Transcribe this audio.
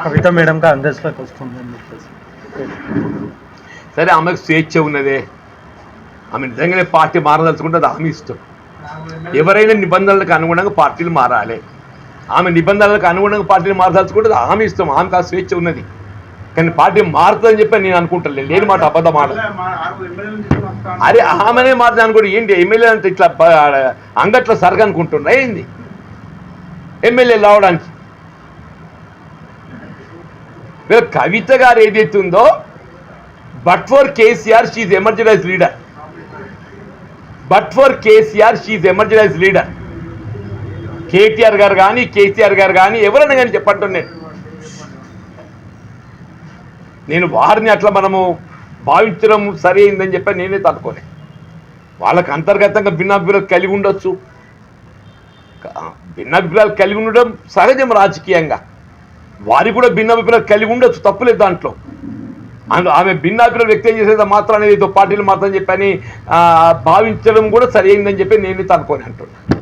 కవిత madam కాంగ్రెస్లోకి వస్తుంది అని చెప్పేసి. సరే ఆమెకు స్వేచ్ఛ ఉన్నదే. ఆమె నిజంగానే పార్టీ మారదలుచుకుంటే అది ఆమె ఇష్టం. ఎవరైనా నిబంధనలకు అనుగుణంగా పార్టీలు మారాలి. ఆమె నిబంధనలకు అనుగుణంగా పార్టీలు మారదలుచుకుంటే అది ఆమె ఇష్టం. ఆమెకు ఆ స్వేచ్ఛ ఉన్నది. కానీ పార్టీ మారుతుందని చెప్పి నేను అనుకుంటాను లేని మాట అబద్ధ మాట అరే ఆమెనే మారుతుంది అనుకోండి. ఏంటి? ఎమ్మెల్యే అంటే ఇట్లా అంగట్లో సరగనుకుంటున్నా. ఏంది? ఎమ్మెల్యే రావడానికి వీళ్ళ కవిత గారు ఏదైతే ఉందో but for KCR she emerging leader but for KCR she emerging leader KTR గారు కానీ కేసీఆర్ గారు కానీ ఎవరైనా కానీ చెప్పంటాను నేను నేను వారిని అట్లా మనము భావించడం సరి అయిందని చెప్పి నేనే తట్టుకోలే వాళ్ళకు అంతర్గతంగా భిన్నాభిప్రాయాలు కలిగి ఉండొచ్చు. భిన్నాభిప్రాయాలు కలిగి ఉండడం సహజం రాజకీయంగా. వారి కూడా భిన్నాభిప్రాయాలు కలిగి ఉండొచ్చు తప్పులేదు దాంట్లో. అందు- ఆమె భిన్నాభిప్రాయం వ్యక్తం చేసేది మాత్రం అనేది పార్టీలు మాత్రం చెప్పని భావించడం కూడా సరి అయిందని చెప్పి నేను తనుకొని అంటున్నాను